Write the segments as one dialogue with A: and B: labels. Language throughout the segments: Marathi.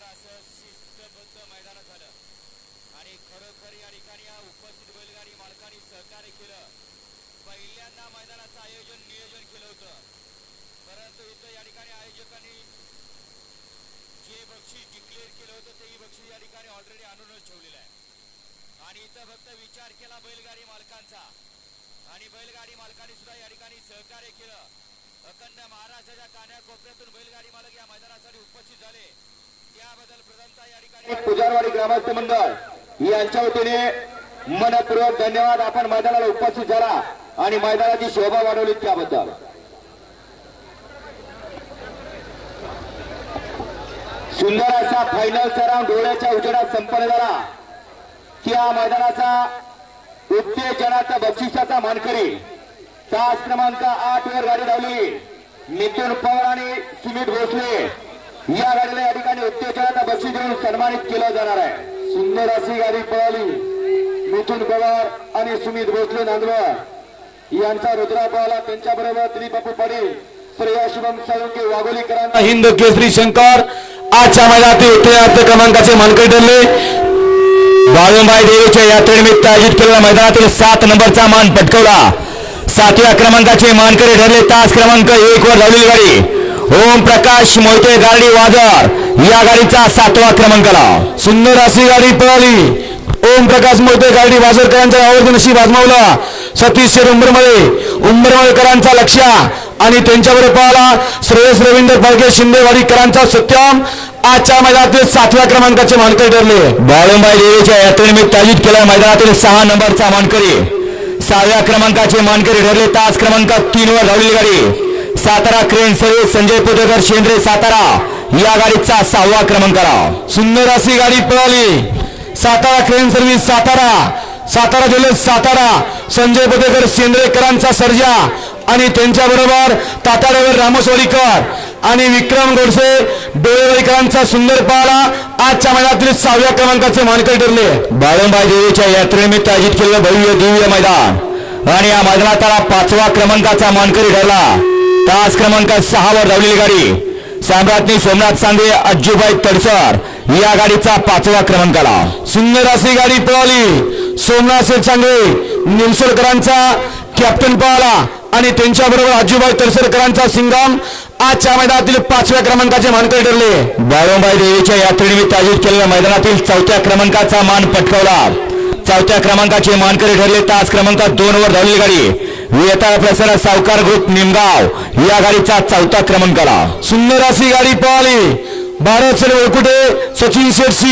A: सुंदर असं शिस्तबद्ध मैदान झालं. आणि खरोखर या ठिकाणी या उपस्थित बैलगाडी मालकांनी सहकार्य केलं. पहिल्यांदा मैदानाचं आयोजन नियोजन केलं होतं. परंतु इथं या ठिकाणी आयोजकांनी जे बक्षीस डिक्लेअर केलं होतं तेही बक्षीस या ठिकाणी ऑलरेडी आणूनच ठेवलेलं आहे. आणि इथं फक्त विचार केला बैलगाडी मालकांचा. आणि बैलगाडी मालकांनी सुद्धा या ठिकाणी सहकार्य केलं. अखंड महाराष्ट्राच्या कान्याकोपऱ्यातून बैलगाडी मालक या मैदानासाठी उपस्थित झाले.
B: पुजारवाडी ग्रामस्थ मंडळ यांच्या वतीने मनपूर्वक धन्यवाद. आपण मैदानाला उपस्थित झाला आणि मैदानाची शोभा वाढवली त्याबद्दल. सुंदर असा फायनलचा राऊंड डोळ्याच्या उजेडात संपन्न झाला. त्या मैदानाचा उत्तेजनाचा बक्षिसाचा मानकरी तास क्रमांक आठ वर गाडी धावली. नितीन पवार आणि सुमित भोसले. या गाडीला या ठिकाणी उत्तेजनाचा बक्षीस देऊन सन्मानित केलं जाणार आहे. सुंदर अशी गाडी पळाली. मिथुन पवार आणि सुमित भोसले नांदवड यांचा रुद्रा पळाला त्यांच्या बरोबर दिलीप बापू पाटील श्रेया शुभम साळुंके वाघोलीकरांचा
C: हिंद केसरी शंकर. आजच्या मैदानातील उत्तेजनार्थ क्रमांकाचे मानकरी ठरले. बाळूमाई देवीच्या यात्रेनिमित्त आयोजित केलेल्या मैदानातील सात नंबरचा मान पटकवला. सातव्या क्रमांकाचे मानकरी ठरले. तास क्रमांक एक वर झालेली गाडी. ओम प्रकाश मोहिते गाडी वाजर. या गाडीचा सातवा क्रमांकाला सुंदर अशी गाडी पळाली. ओम प्रकाश मोहिते गाडी वाजरकरांच्या आवडती नशीब आजमावला. सतीश शेर उंबरमळे. उंबरमळेकरांचा लक्ष आणि त्यांच्याबरोबर पाहला श्रेयस रवींद्र फाळके शिंदेवाडीकरांचा सत्यम. आजच्या मैदानातील सातव्या क्रमांकाचे मानकरी ठरले. बाळुंबाई देवीच्या यात्रेनिमित्त आयोजित केल्या मैदानातील सहा नंबरचा मानकरी. सहाव्या क्रमांकाचे मानकरी ठरले. तास क्रमांक तीन वर धावलेली गाडी. Satara crane service Sanjay Putekar Shendre Satara. या गाडीचा सहावा क्रमांकाला सुंदर अशी गाडी पळाली. Satara crane service Satara. Satara जिल्ह्यात सातारा. संजय पुतेकर शेंद्रेकरांचा सर्जा. आणि त्यांच्याबरोबर ताताड्यावर रामसवाडीकर आणि विक्रम गोडसे डोळेवाडीकरांचा सुंदर पाला आजच्या मैदानातील सहाव्या क्रमांकाचे मानकरी ठरले. बाळंबाई देवीच्या यात्रेनिमित्त आयोजित केलेलं भव्य दिव्य मैदान. आणि या मैदानाला पाचवा क्रमांकाचा मानकरी ठरला. तास क्रमांक सहा वर धावलेली गाडी. सम्राज्ञी सोमनाथ सांगे अज्जूबाई तडसर या गाडीचा पाचवा क्रमांकाला सुंदर अशी गाडी पळाली. सोमनाथ शेठ सांगे निमसोडकरांचा कॅप्टन पळाला आणि त्यांच्याबरोबर अज्जूबाई तडसरकरांचा सिंगम आजच्या मैदानातील पाचव्या क्रमांकाचे मानकरी ठरले. बाळोबाई देवीच्या यात्रेनिमित्त आयोजित केलेल्या मैदानातील चौथ्या क्रमांकाचा मान पटकावला. चौथ्या क्रमांकाचे मानकरी ठरले. तास क्रमांक दोन वर धावलेली गाडी. येता प्रसार सावकार ग्रुप निमगाव. या गाडीचा चौथा क्रमांकाला सुंदर अशी गाडी पळाली. भारत सर सचिन शेठ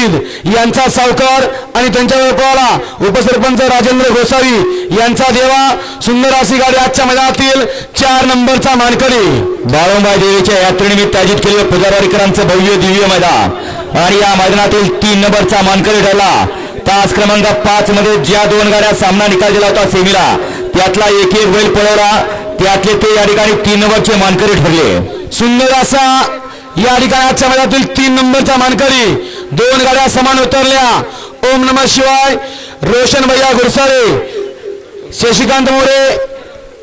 C: यांचा सावकार आणि त्यांच्यावर पळाला. उपसरपंच राजेंद्र गोसावी यांचा देवा. सुंदर अशी गाडी आजच्या मैदानातील चार नंबरचा मानकरी. बाळोबाई देवीच्या यात्रेनिमित्त आयोजित केलेलं पुजारवाडीकरांचं भव्य दिव्य मैदान. आणि या मैदानातील तीन नंबरचा मानकरी ठरला. तास क्रमांक पाच मध्ये ज्या दोन गाड्या सामना निकाल दिला होता सेमीला. त्यातला एक एक बैल पळवला. त्यातले ते या ठिकाणी तीन नंबरचे मानकरी ठरले. सुंदर असा या ठिकाणी आजच्या मैदानातील तीन नंबरचा मानकरी. दोन गाड्या समान उतरल्या. ओम नम शिवाय. रोशन भैया गुरसाळे शशिकांत मोरे.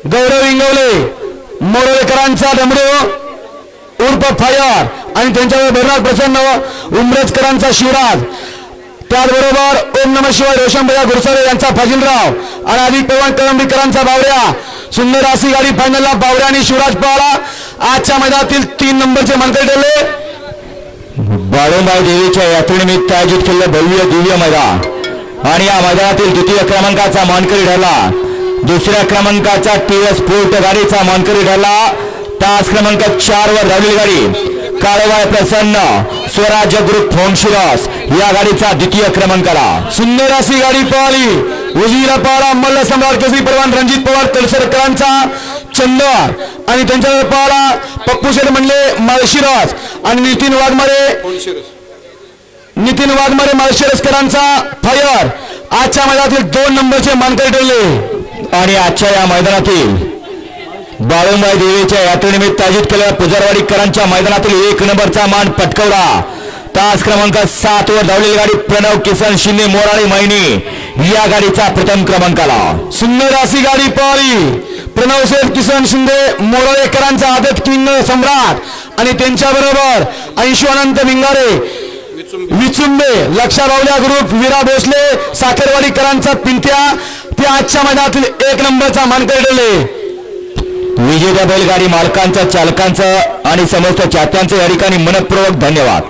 C: गौरव इंगवले. मोरवेकरांचा डमरू. उर्फ फायर. आणि त्यांच्यावर भरणार प्रसन्न उमरजकरांचा शिवराज. त्याचबरोबर ओम नम शिवाय रोशन भैया यांचा फजिलराव आणि आदिक पवन कळंबीकरांचा बावऱ्या सुंदर अशी गाडी फायनलला बावऱ्या आणि शिवराज पळाला आजच्या मैदानातील तीन नंबरचे मानकरी ठरले. बाळूबाई देवीच्या यात्रेनिमित्त आयोजित केलेलं भव्य दिव्य मैदान. आणि या मैदानातील द्वितीय क्रमांकाचा मानकरी ठरला. दुसऱ्या क्रमांकाचा टी एस स्पोर्ट गाडीचा मानकरी ठरला. तास क्रमांक चार वर धावलेली गाडी. काळवाय प्रसन्न. स्वराज्य ग्रुप फोनशिरस या गाडीचा द्वितीय क्रमांकाला सुंदर अशी गाडी पळाली. उजवीला पळाला मल्ल सम्राट केसरी परवान रणजित पवार तलसरकरांचा चंदर आणि त्यांच्यावर पळाला पप्पू शेठ म्हणले माळशिरस आणि नितीन वाघमारे नितीन वाघमारे माळशिरसकरांचा फायर आजच्या मैदानातील दोन नंबरचे मानकरी ठरले. आणि आजच्या या मैदानातील बाळूमाई देवीच्या यात्रेनिमित्त आयोजित केलेल्या पुजारवाडीकरांच्या मैदानातील एक नंबरचा मान पटकवला. तास क्रमांक सात वर धावलेली गाडी प्रणव किसन शिंदे मोराळी महिनी या गाडीचा प्रथम क्रमांकाला सुंदर अशी गाडी पळाली प्रणव शेठ किसन शिंदे मोराळेकरांचा आदत किंग सम्राट आणि त्यांच्याबरोबर ऐशवानंत भिंगारे विचुंबे लक्षा रावल्या ग्रुप विरा भोसले साखरवाडीकरांचा पिंट्या ते आजच्या मैदानातील एक नंबरचा मानकरी ठरले विजेत्या बैलगाडी मालकांचा चालकांचा आणि समस्त चात्यांचं या ठिकाणी मनपूर्वक धन्यवाद.